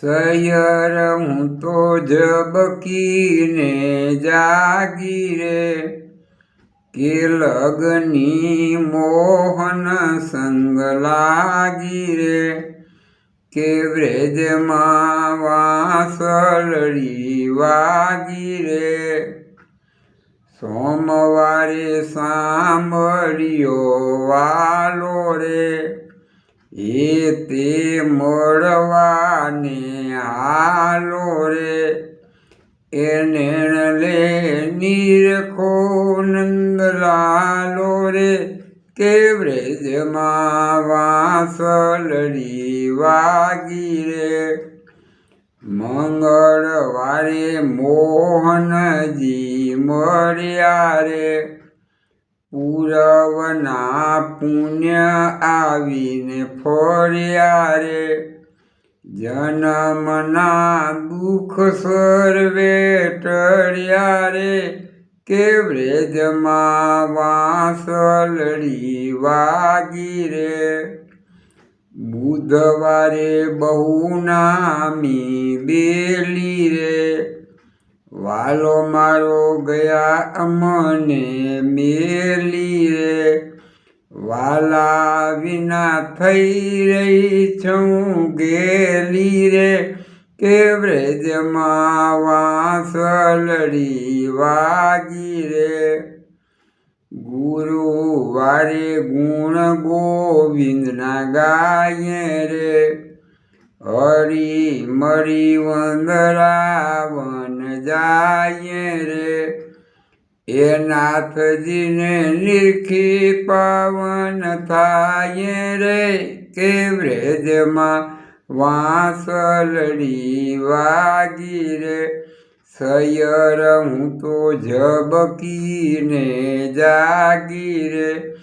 સૈયર, હું તો જબકીને જાગી રે. કે લગની મોહન સંગ લાગી રે. કે વ્રેજમાં વાસળડી વાગી રે. સોમવારે સાંભળ્યો વાલો રે. એ તે મળવાને હાલો રે. એને લે નીરખો નંદલાલો રે. કે વ્રજમાં વાસલડી વાગી રે. મંગળવારે મોહનજી મળ્યા રે. પૂરવના પુણ્ય આવીને ફર્યા રે. જન્મના દુઃખ સર્વે ટળ્યા રે કે વ્રેજમાં વાંસલડી વાગી રે. બુધવારે બહુ નામી બેલી રે. વાલો મારો ગયા અમને મેલી રે. વાલા વિના થઈ રહી છું, ગેલી રે કે વ્રજમાં વાંસલડી વાગી રે. ગુરુવારે ગુણ ગોવિંદના ગાયે રે. હરી મરી વંદરાવન જાય રે. એ નાથજીને નિરખી પાવન થાય રે કે વ્રેજમાં વાંસલડી વાગી રે. સૈયર હું તો ઝબકીને જાગી રે.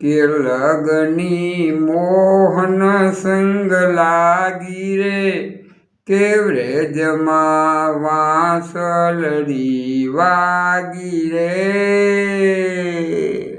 કે લગની મોહન સંગ લાગી રે. કે વ્રજમાં વાંસલડી વાગી રે?